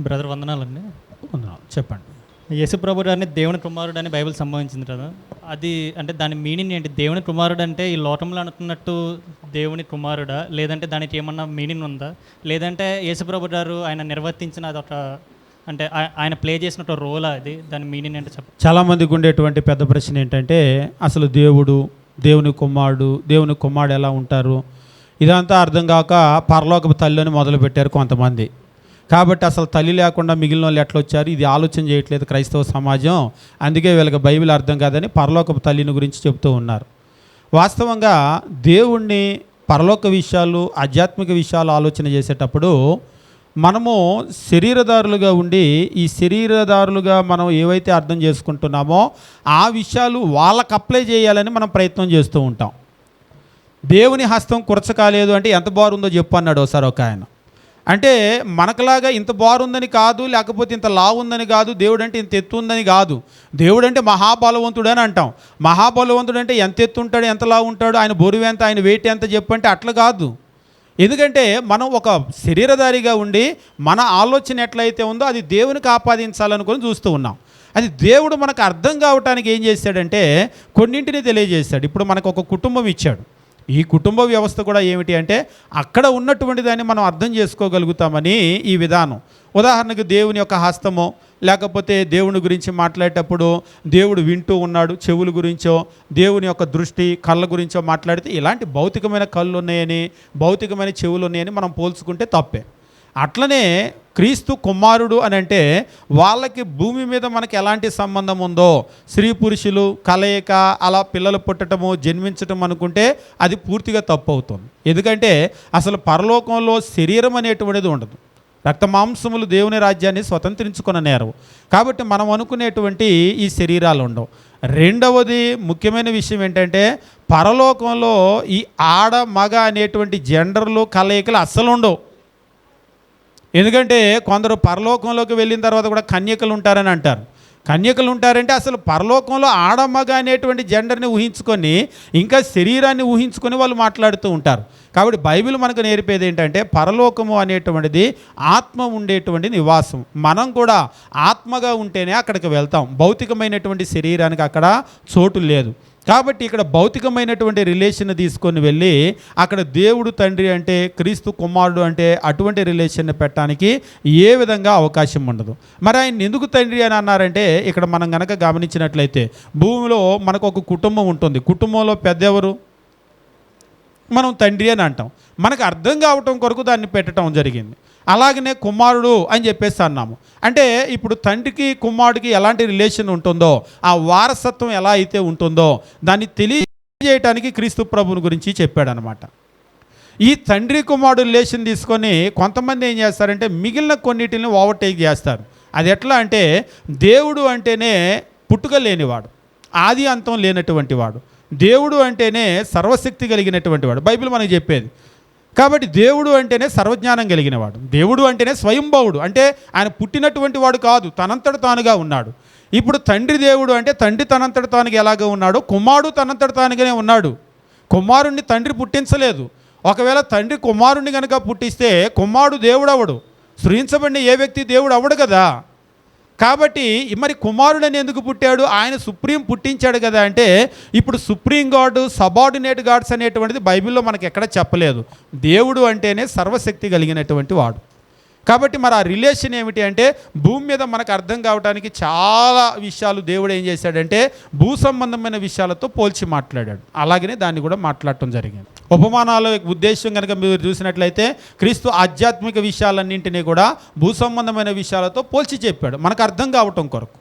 Brother వందనాలండి. వందనాలు. చెప్పండి. యేసుప్రభుడు అని దేవుని కుమారుడు అని బైబిల్ సంభవించింది కదా. అది అంటే దాని మీనింగ్ ఏంటి? దేవుని కుమారుడు అంటే ఈ లోకంలో అనుకున్నట్టు దేవుని కుమారుడా? లేదంటే దానికి ఏమన్నా మీనింగ్ ఉందా? లేదంటే యేసుప్రభు గారు ఆయన నిర్వర్తించిన అదొక అంటే ఆయ- ఆయన ప్లే చేసినట్టు రోలా అది? దాని మీనింగ్ ఏంటో చెప్ప చాలామందికి ఉండేటువంటి పెద్ద ప్రశ్న ఏంటంటే అసలు దేవుడు దేవుని కుమారుడు దేవుని కుమారుడు ఎలా ఉంటారు? ఇదంతా అర్థం కాక పరలోకపు తల్లిని మొదలుపెట్టారు కొంతమంది. కాబట్టి అసలు తల్లి లేకుండా మిగిలిన వాళ్ళు ఎట్లా వచ్చారు? ఇది ఆలోచన చేయట్లేదు క్రైస్తవ సమాజం. అందుకే వీళ్ళకి బైబిల్ అర్థం కాదని పరలోక తల్లిని గురించి చెప్తూ ఉన్నారు. వాస్తవంగా దేవుణ్ణి పరలోక విషయాలు ఆధ్యాత్మిక విషయాలు ఆలోచన చేసేటప్పుడు మనము శరీరదారులుగా ఉండి ఈ శరీరదారులుగా మనం ఏవైతే అర్థం చేసుకుంటున్నామో ఆ విషయాలు వాళ్ళకు అప్లై చేయాలని మనం ప్రయత్నం చేస్తూ ఉంటాం. దేవుని హస్తం కురచకాలేదు అంటే ఎంత బాగుందో చెప్పు అన్నాడు ఒకసారి ఒక ఆయన. అంటే మనకులాగా ఇంత బారుందని కాదు లేకపోతే ఇంత లావు ఉందని కాదు దేవుడు అంటే ఇంత ఎత్తు ఉందని కాదు. దేవుడు అంటే మహాబలవంతుడు అని అంటాం. మహాబలవంతుడు అంటే ఎంత ఎత్తు ఉంటాడు ఎంత లావు ఉంటాడు ఆయన బొరువు ఎంత ఆయన వెయిట్ ఎంత చెప్పంటే అట్లా కాదు. ఎందుకంటే మనం ఒక శరీరధారిగా ఉండి మన ఆలోచన ఎట్లయితే ఉందో అది దేవునికి ఆపాదించాలనుకొని చూస్తూ ఉన్నాం. అది దేవుడు మనకు అర్థం కావటానికి ఏం చేశాడంటే కొన్నింటిని తెలియజేశాడు. ఇప్పుడు మనకు ఒక కుటుంబం ఇచ్చాడు. ఈ కుటుంబ వ్యవస్థ కూడా ఏమిటి అంటే అక్కడ ఉన్నటువంటి దాన్ని మనం అర్థం చేసుకోగలుగుతామని ఈ విధానం. ఉదాహరణకు దేవుని యొక్క హస్తమో లేకపోతే దేవుని గురించి మాట్లాడేటప్పుడు దేవుడు వింటూ ఉన్నాడు చెవుల గురించో దేవుని యొక్క దృష్టి కళ్ళ గురించో మాట్లాడితే ఇలాంటి భౌతికమైన కళ్ళు ఉన్నాయని భౌతికమైన చెవులు ఉన్నాయని మనం పోల్చుకుంటే తప్పే. అట్లనే క్రీస్తు కుమారుడు అని అంటే వాళ్ళకి భూమి మీద మనకి ఎలాంటి సంబంధం ఉందో స్త్రీ పురుషులు కలయిక అలా పిల్లలు పుట్టడము జన్మించటం అనుకుంటే అది పూర్తిగా తప్పు అవుతుంది ఎందుకంటే అసలు పరలోకంలో శరీరం అనేటువంటిది ఉండదు. రక్తమాంసములు దేవుని రాజ్యాన్ని స్వతంత్రించుకున్న నేరవు. కాబట్టి మనం అనుకునేటువంటి ఈ శరీరాలు ఉండవు. రెండవది ముఖ్యమైన విషయం ఏంటంటే పరలోకంలో ఈ ఆడ మగ అనేటువంటి జెండర్లు కలయికలు అస్సలు ఉండవు. ఎందుకంటే కొందరు పరలోకంలోకి వెళ్ళిన తర్వాత కూడా కన్యకలు ఉంటారని అంటారు. కన్యకలు ఉంటారంటే అసలు పరలోకంలో ఆడమ్మగా అనేటువంటి జెండర్ని ఊహించుకొని ఇంకా శరీరాన్ని ఊహించుకొని వాళ్ళు మాట్లాడుతూ ఉంటారు. కాబట్టి బైబిల్ మనకు నేర్పేది ఏంటంటే పరలోకము అనేటువంటిది ఆత్మ ఉండేటువంటి నివాసం. మనం కూడా ఆత్మగా ఉంటేనే అక్కడికి వెళ్తాం. భౌతికమైనటువంటి శరీరానికి అక్కడ చోటు లేదు. కాబట్టి ఇక్కడ భౌతికమైనటువంటి రిలేషన్ తీసుకొని వెళ్ళి అక్కడ దేవుడు తండ్రి అంటే క్రీస్తు కుమారుడు అంటే అటువంటి రిలేషన్ పెట్టడానికి ఏ విధంగా అవకాశం ఉండదు. మరి ఆయన ఎందుకు తండ్రి అని అన్నారంటే ఇక్కడ మనం గనక గమనించినట్లయితే భూమిలో మనకు ఒక కుటుంబం ఉంటుంది. కుటుంబంలో పెద్ద ఎవరు? మనం తండ్రి అని అంటాం. మనకు అర్థం కావటం కొరకు దాన్ని పెట్టడం జరిగింది. అలాగనే కుమారుడు అని చెప్పేసి అన్నాము. అంటే ఇప్పుడు తండ్రికి కుమారుడికి ఎలాంటి రిలేషన్ ఉంటుందో ఆ వారసత్వం ఎలా అయితే ఉంటుందో దాన్ని తెలియజేయటానికి క్రీస్తు ప్రభుని గురించి చెప్పాడనమాట. ఈ తండ్రి కుమారుడు రిలేషన్ తీసుకొని కొంతమంది ఏం చేస్తారంటే మిగిలిన కొన్నిటిని ఓవర్టేక్ చేస్తారు. అది ఎట్లా అంటే దేవుడు అంటేనే పుట్టుక లేనివాడు. ఆది అంతం లేనటువంటి వాడు. దేవుడు అంటేనే సర్వశక్తి కలిగినటువంటి వాడు. బైబిల్ మనకు చెప్పేది. కాబట్టి దేవుడు అంటేనే సర్వజ్ఞానం కలిగినవాడు దేవుడు అంటేనే స్వయంభవుడు. అంటే ఆయన పుట్టినటువంటి వాడు కాదు తనంతట తానుగా ఉన్నాడు. ఇప్పుడు తండ్రి దేవుడు అంటే తండ్రి తనంతట తానుగా ఎలాగ ఉన్నాడో? కుమారుడు తనంతట తానుగానే ఉన్నాడు. కుమారుణ్ణి తండ్రి పుట్టించలేదు. ఒకవేళ తండ్రి కుమారుణ్ణి కనుక పుట్టిస్తే కుమారుడు దేవుడు అవడు సృజించబడిన ఏ వ్యక్తి దేవుడు అవడు కదా? కాబట్టి మరి కుమారుడని ఎందుకు పుట్టాడు? ఆయన సుప్రీం పుట్టించాడు కదా అంటే ఇప్పుడు సుప్రీం గాడ్ సబార్డినేట్ గాడ్స్ అనేటువంటిది బైబిల్లో మనకి ఎక్కడ చెప్పలేదు. దేవుడు అంటేనే సర్వశక్తి కలిగినటువంటి వాడు. కాబట్టి మరి ఆ రిలేషన్ ఏమిటి అంటే భూమి మీద మనకు అర్థం కావడానికి చాలా విషయాలు దేవుడు ఏం చేశాడంటే భూ సంబంధమైన విషయాలతో పోల్చి మాట్లాడాడు. అలాగనే దాన్ని కూడా మాట్లాడటం జరిగింది. ఉపమానాల ఉద్దేశం కనుక మీరు చూసినట్లయితే క్రీస్తు ఆధ్యాత్మిక విషయాలన్నింటినీ కూడా భూ సంబంధమైన విషయాలతో పోల్చి చెప్పాడు. మనకు అర్థం కావటం కొరకు.